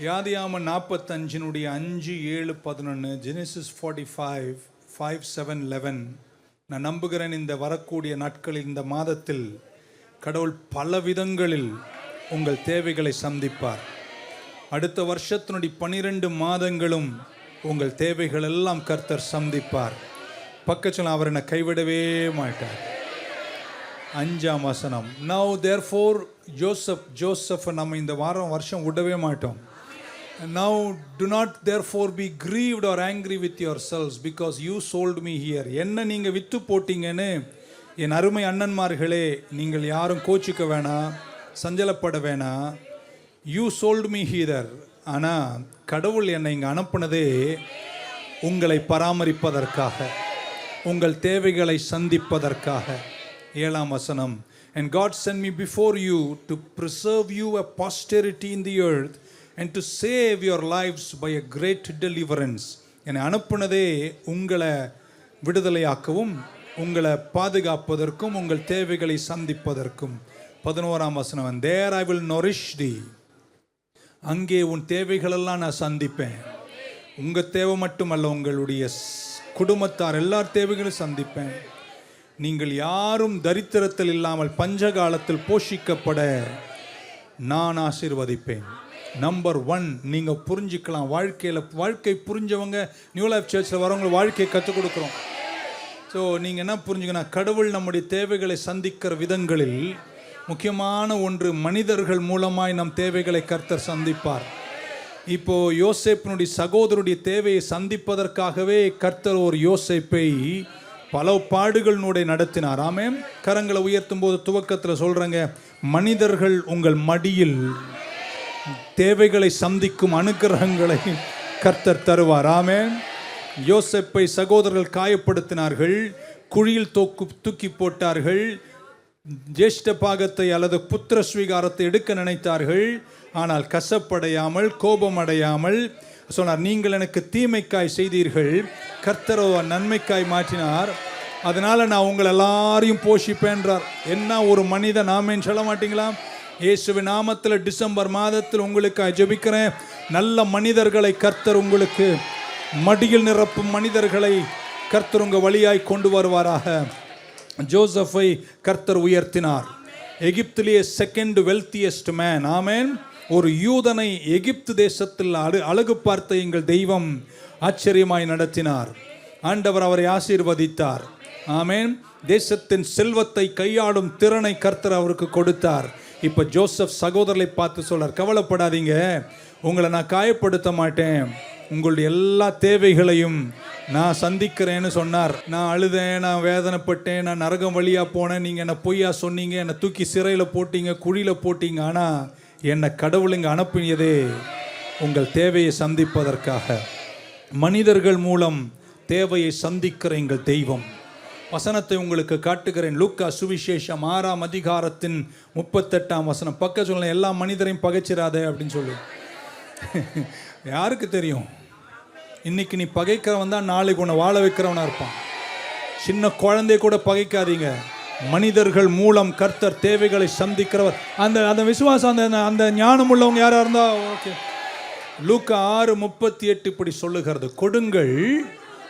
யாதியாம நாற்பத்தஞ்சினுடைய அஞ்சு ஏழு பதினொன்று Genesis forty five five seven eleven நான் நம்புகிறேன் இந்த வரக்கூடிய நாட்களில் இந்த மாதத்தில் கடவுள் பல விதங்களில் உங்கள் தேவைகளை சந்திப்பார். அடுத்த வருஷத்தினுடைய பனிரெண்டு மாதங்களும் உங்கள் தேவைகள் எல்லாம் கர்த்தர் சந்திப்பார். பக்கத்தில் அவர் என்னை கைவிடவே மாட்டார். அஞ்சாம் வசனம். Now therefore Joseph Joseph நம்ம இந்த வாரம் வருஷம் விடவே மாட்டோம். Now do not therefore be grieved or angry with yourselves because you sold me here என்ன நீங்கள் விற்று போட்டீங்கன்னு என் அருமை அண்ணன்மார்களே நீங்கள் யாரும் கோச்சிக்க வேணாம் சஞ்சலப்பட வேணாம் யூ சோல்டு மீ ஹீதர் ஆனால் கடவுள் என்னை இங்கே அனுப்புனதே உங்களை பராமரிப்பதற்காக உங்கள் தேவைகளை சந்திப்பதற்காக. ஏழாம் வசனம். And God sent me before you to preserve you a posterity in the earth and to save your lives by a great deliverance என்னை அனுப்புனதே உங்களை விடுதலையாக்கவும் உங்களை பாதுகாப்பதற்கும் உங்கள் தேவைகளை சந்திப்பதற்கும். பதினோராம் வசனம் தேர் ஐ வில் நொரிஷ் தி அங்கே உன் தேவைகளெல்லாம் நான் சந்திப்பேன். உங்கள் தேவை மட்டுமல்ல உங்களுடைய குடும்பத்தார் எல்லார் தேவைகளும் சந்திப்பேன். நீங்கள் யாரும் தரித்திரத்தில் இல்லாமல் பஞ்ச காலத்தில் போஷிக்கப்பட நான் ஆசீர்வதிப்பேன். நம்பர் ஒன் நீங்கள் புரிஞ்சுக்கலாம். வாழ்க்கையில் வாழ்க்கை புரிஞ்சவங்க நியூ லைஃப் சர்ச்சில் வரவங்க வாழ்க்கையை கற்றுக் கொடுக்குறோம். ஸோ நீங்கள் என்ன புரிஞ்சுக்கணும்? கடவுள் நம்முடைய தேவைகளை சந்திக்கிற விதங்களில் முக்கியமான ஒன்று மனிதர்கள் மூலமாய் நம் தேவைகளை கர்த்தர் சந்திப்பார். இப்போ யோசேப்பினுடைய சகோதரனுடைய தேவையை சந்திப்பதற்காகவே கர்த்தர் ஒரு யோசேப்பை பல பாடுகளினுடைய நடத்தினார். ஆமே கரங்களை உயர்த்தும் போது துவக்கத்தில் சொல்கிறேங்க மனிதர்கள் உங்கள் மடியில் தேவைகளை சந்திக்கும் அனுகிரகங்களை கர்த்தர் தருவார். ஆமேன். யோசப்பை சகோதரர்கள் காயப்படுத்தினார்கள். குழியில் தோக்கு தூக்கி போட்டார்கள். ஜேஷ்ட பாகத்தை அல்லது புத்திர ஸ்வீகாரத்தை எடுக்க நினைத்தார்கள். ஆனால் கசப்படையாமல் கோபமடையாமல் சொன்னார் நீங்கள் எனக்கு தீமைக்காய் செய்தீர்கள். கர்த்தரோ நன்மைக்காய் மாற்றினார். அதனால் நான் உங்களை எல்லாரையும் போஷிப்பேன்றார் என்ன ஒரு மனிதன் ஆமேன்னு சொல்ல மாட்டீங்களா? இயேசுவின் நாமத்தில் டிசம்பர் மாதத்தில் உங்களுக்கு ஜெபிக்கிறேன். நல்ல மனிதர்களை கர்த்தர் உங்களுக்கு மடியில் நிரப்பும் மனிதர்களை கர்த்தர் உங்கள் வழியாய் கொண்டு வருவாராக. ஜோசஃபை கர்த்தர் உயர்த்தினார். எகிப்திலேயே செகண்ட் வெல்த்தியஸ்ட் மேன் ஆமேன். ஒரு யூதனை எகிப்து தேசத்தில் அழு அழகு பார்த்த எங்கள் தெய்வம் ஆச்சரியமாய் நடத்தினார். ஆண்டவர் அவரை ஆசீர்வதித்தார். ஆமேன். தேசத்தின் செல்வத்தை கையாளும் திறனை கர்த்தர் அவருக்கு கொடுத்தார். இப்போ ஜோசப் சகோதரரை பார்த்து சொல்கிறார் கவலைப்படாதீங்க. உங்களை நான் காயப்படுத்த மாட்டேன். உங்களுடைய எல்லா தேவைகளையும் நான் சந்திக்கிறேன்னு சொன்னார். நான் அழுதேன் நான் வேதனைப்பட்டேன் நான் நரகம் வழியாக போனேன். நீங்கள் என்னை பொய்யா சொன்னீங்க. என்னை தூக்கி சிறையில் போட்டீங்க குழியில் போட்டீங்க. ஆனால் என்னை கடவுள் இங்கே உங்கள் தேவையை சந்திப்பதற்காக. மனிதர்கள் மூலம் தேவையை சந்திக்கிற எங்கள் தெய்வம். வசனத்தை உங்களுக்கு காட்டுகிறேன். லூக்கா சுவிசேஷம் ஆறாம் அதிகாரத்தின் முப்பத்தெட்டாம் வசனம். பக்க சொல்ல எல்லா மனிதரையும் பகைச்சிடாதே அப்படின்னு சொல்லு. யாருக்கு தெரியும்? இன்னைக்கு நீ பகைக்கிறவன் தான் நாளைக்கு உன்னை வாழ வைக்கிறவனா இருப்பான். சின்ன குழந்தை கூட பகைக்காதீங்க. மனிதர்கள் மூலம் கர்த்தர் தேவைகளை சந்திக்கிறவர். அந்த அந்த விசுவாசம் அந்த அந்த ஞானம் உள்ளவங்க யாரா இருந்தா ஓகே. லூக்கா ஆறு முப்பத்தி எட்டு இப்படி சொல்லுகிறது. கொடுங்கள்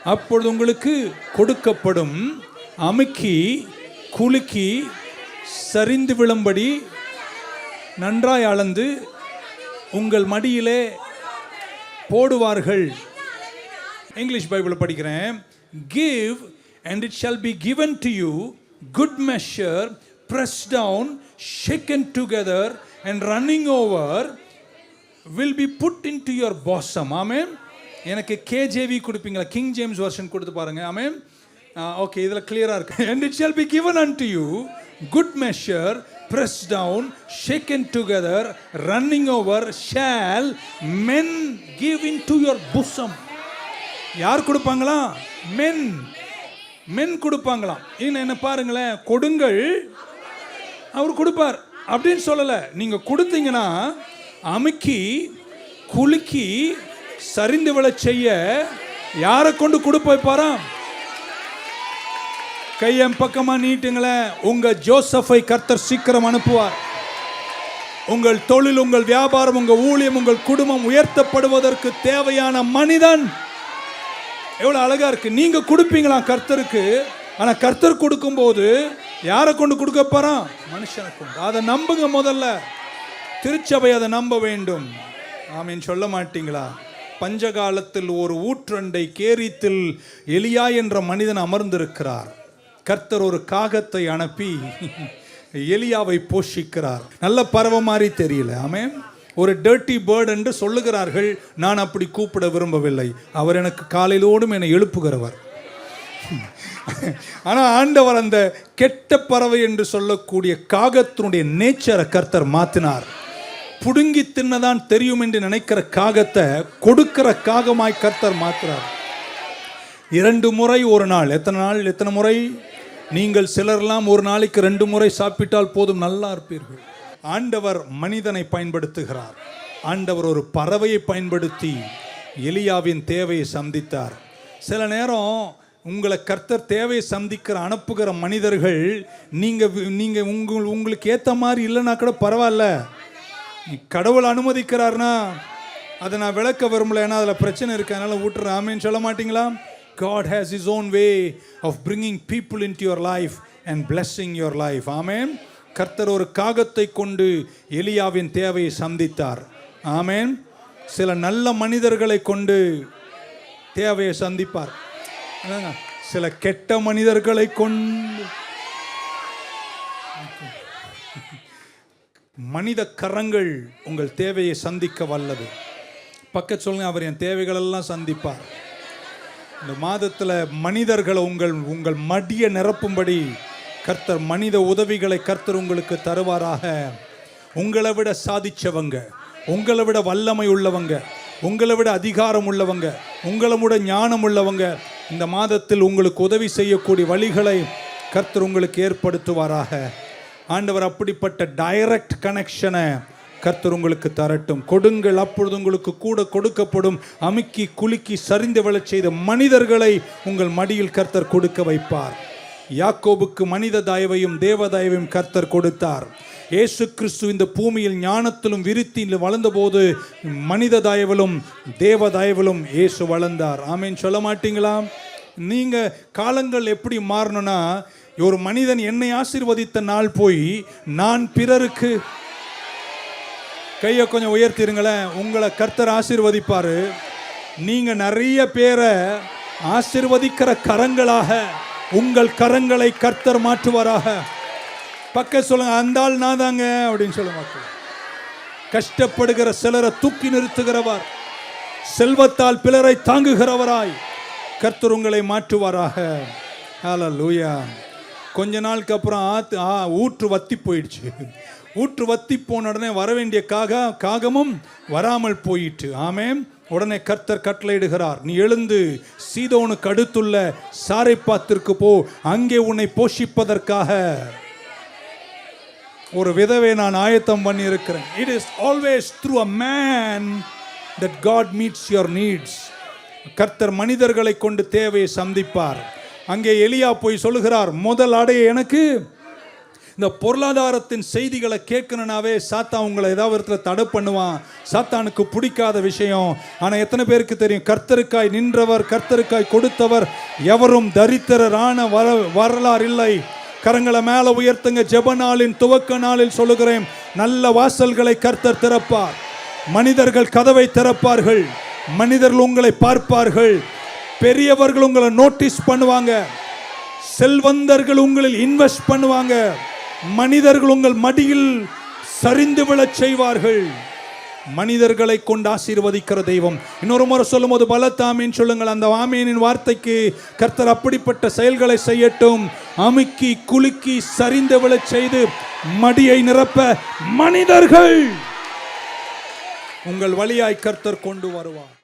அப்பொழுது உங்களுக்கு கொடுக்கப்படும் அமுக்கி குலுக்கி சரிந்து விழும்படி நன்றாய் அளந்து உங்கள் மடியிலே போடுவார்கள். இங்கிலீஷ் பைபிள் படிக்கிறேன். Give and it shall be given to you good measure press down shaken together and running over will be put into your bosom ஆமே எனக்கு கேஜேவி கொடுப்பீங்களா? கிங் ஜேம்ஸ் வெர்ஷன் கொடுத்து பாருங்க. ஆமே ஓகே இதில் கிளியராக இருக்கு. And it shall be given unto you good measure press down shaken together running over shall men give into your bosom. யார் கொடுப்பாங்களா? மென் மென் கொடுப்பாங்களாம் இன்னும் என்ன பாருங்களேன் கொடுங்கள். அவர் கொடுப்பார். அப்படின்னு சொல்லலை. நீங்கள் கொடுத்தீங்கன்னா அமுக்கி குலுக்கி சரிந்து விழ செய்ய யாரை கொண்டு கொடுப்ப கையன் பக்கமா நீட்டுங்களேன். உங்க ஜோசஃபை கர்த்தர் சீக்கிரம் அனுப்புவார். உங்கள் தொழில் உங்கள் வியாபாரம் உங்கள் ஊழியம் உங்கள் குடும்பம் உயர்த்தப்படுவதற்கு தேவையான மனிதன். எவ்வளோ அழகா இருக்கு. நீங்க கொடுப்பீங்களா கர்த்தருக்கு? ஆனா கர்த்தர் கொடுக்கும்போது யாரை கொண்டு கொடுக்க போகிறான் மனுஷனை கொண்டு. அதை நம்புங்க முதல்ல. திருச்சபை அதை நம்ப வேண்டும். ஆமீன். சொல்ல மாட்டீங்களா? பஞ்சகாலத்தில் ஒரு ஊற்றண்டை கேரித்தில் எலியா என்ற மனிதன் அமர்ந்திருக்கிறார். கர்த்தர் ஒரு காகத்தை அனுப்பி எலியாவை போஷிக்கிறார். நல்ல பறவை மாதிரி தெரியல. ஆமே ஒரு டர்ட்டி பேர்ட் என்று சொல்லுகிறார்கள். நான் அப்படி கூப்பிட விரும்பவில்லை. அவர் எனக்கு காலையிலோடும் என்னை எழுப்புகிறவர். ஆனால் ஆண்டவர் அந்த கெட்ட பறவை என்று சொல்லக்கூடிய காகத்தினுடைய நேச்சரை கர்த்தர் மாத்தினார். புடுங்கி தின்னதான் தெரியும் என்று நினைக்கிற காகத்தை கொடுக்கிற காகமாய் கர்த்தர் மாத்துறார். இரண்டு முறை ஒரு நாள். எத்தனை நாள்? எத்தனை முறை? நீங்கள் சிலர்லாம் ஒரு நாளைக்கு ரெண்டு முறை சாப்பிட்டால் போதும் நல்லா இருப்பீர்கள். ஆண்டவர் மனிதனை பயன்படுத்துகிறார். ஆண்டவர் ஒரு பறவையை பயன்படுத்தி எலியாவின் தேவையை சந்தித்தார். சில நேரம் உங்களை கர்த்தர் தேவையை சந்திக்கிற அனுப்புகிற மனிதர்கள் நீங்கள் நீங்கள் உங்கள் உங்களுக்கு ஏற்ற மாதிரி இல்லைன்னா கூட பரவாயில்ல. கடவுள் அனுமதிக்கிறார்னா அதை நான் விளக்க விரும்பல ஏன்னா அதில் பிரச்சனை இருக்கு. அதனால் விட்டுறேன் ஆமேன்னு சொல்ல மாட்டீங்களா? God has his own way of bringing people into your life and blessing your life. ஆமென் கர்த்தர் ஒரு காகத்தை கொண்டு எலியாவின் தேவையை சந்தித்தார். ஆமேன் சில நல்ல மனிதர்களை கொண்டு தேவையை சந்திப்பார். சில கெட்ட மனிதர்களை கொண்டு. மனித கரங்கள் உங்கள் தேவையை சந்திக்க வல்லது. பக்க சொல்லுங்க அவர் என் தேவைகளெல்லாம் சந்திப்பார். இந்த மாதத்தில் மனிதர்களை உங்கள் உங்கள் மடிய நிரப்பும்படி கர்த்தர் மனித உதவிகளை கர்த்தர் உங்களுக்கு தருவாராக. உங்களை விட சாதிச்சவங்க உங்களை விட வல்லமை உள்ளவங்க உங்களை விட அதிகாரம் உள்ளவங்க உங்களை விட ஞானம் உள்ளவங்க இந்த மாதத்தில் உங்களுக்கு உதவி செய்யக்கூடிய வழிகளை கர்த்தர் உங்களுக்கு ஏற்படுத்துவாராக. ஆண்டவர் அப்படிப்பட்ட டைரக்ட் கனெக்ஷனை கர்த்தர் உங்களுக்கு தரட்டும். கொடுங்கள் அப்பொழுது உங்களுக்கு கூட கொடுக்கப்படும். அமுக்கி குலுக்கி சரிந்து விழச் செய்த மனிதர்களை உங்கள் மடியில் கர்த்தர் கொடுக்க வைப்பார். யாக்கோபுக்கு மனித தயவையும் தேவ தயவையும் கர்த்தர் கொடுத்தார். இயேசு கிறிஸ்து இந்த பூமியில் ஞானத்திலும் விருத்தியிலும் வளர்ந்தபோது மனித தயவிலும் தேவ தயவிலும் இயேசு வளர்ந்தார். ஆமீன். சொல்ல மாட்டீங்களா? நீங்கள் காலங்கள் எப்படி மாறணும்னா ஒரு மனிதன் என்னை ஆசீர்வதித்த நாள் போய் நான் பிறருக்கு கையை கொஞ்சம் உயர்த்திருங்களேன். உங்களை கர்த்தர் ஆசிர்வதிப்பார். நீங்கள் நிறைய பேரை ஆசிர்வதிக்கிற கரங்களாக உங்கள் கரங்களை கர்த்தர் மாற்றுவாராக. பக்க சொல்லுங்க அந்த ஆள் நான் தாங்க அப்படின்னு சொல்ல மக்கள். கஷ்டப்படுகிற சிலரை தூக்கி நிறுத்துகிறவர் செல்வத்தால் பிலரை தாங்குகிறவராய் கர்த்தர் உங்களை மாற்றுவாராக. ஹalleluya கொஞ்ச நாளுக்கு அப்புறம் ஆத்து ஆ ஊற்று வத்தி போயிடுச்சு. ஊற்று வத்தி போன உடனே வர வேண்டிய காக காகமும் வராமல் போயிட்டு ஆமே உடனே கர்த்தர் கட்டளையிடுகிறார் நீ எழுந்து சீதோனுக்கு அடுத்துள்ள சாரைப்பாத்திற்கு போ அங்கே உன்னை போஷிப்பதற்காக. ஒரு விதவை நான் ஆயத்தம் பண்ணி இருக்கிறேன் it is always through a man that God meets your needs கர்த்தர் மனிதர்களை கொண்டு தேவையை சந்திப்பார். அங்கே எலியா போய் சொல்லுகிறார் முதல் அடைய எனக்கு இந்த பொருளாதாரத்தின் செய்திகளை கேட்கணுனாவே சாத்தா உங்களை ஏதாவது இடத்துல தடை பண்ணுவான். சாத்தானுக்கு பிடிக்காத விஷயம். ஆனால் எத்தனை பேருக்கு தெரியும்? கர்த்தருக்காய் நின்றவர் கர்த்தருக்காய் கொடுத்தவர் எவரும் தரித்திரரான வர வரலாறு இல்லை. கரங்களை மேலே உயர்த்துங்க. ஜெப நாளின் துவக்க நாளில் சொல்லுகிறேன் நல்ல வாசல்களை கர்த்தர் திறப்பார். மனிதர்கள் கதவை திறப்பார்கள். மனிதர்கள் உங்களை பார்ப்பார்கள். பெரியவர்கள் உங்களை நோட்டீஸ் பண்ணுவாங்க. செல்வந்தர்கள் உங்களில் இன்வெஸ்ட் பண்ணுவாங்க. மனிதர்கள் உங்கள் மடியில் சரிந்து விழச் செய்வார்கள். மனிதர்களை கொண்டு ஆசீர்வதிக்கிற தெய்வம். இன்னொரு முறை சொல்லும்போது பலத்தாமீன் சொல்லுங்கள் அந்த ஆமீனின் வார்த்தைக்கு கர்த்தர் அப்படிப்பட்ட செயல்களை செய்யட்டும். அமுக்கி குலுக்கி சரிந்து விழச் செய்து மடியை நிரப்ப மனிதர்கள் உங்கள் வழியாய் கர்த்தர் கொண்டு வருவார்.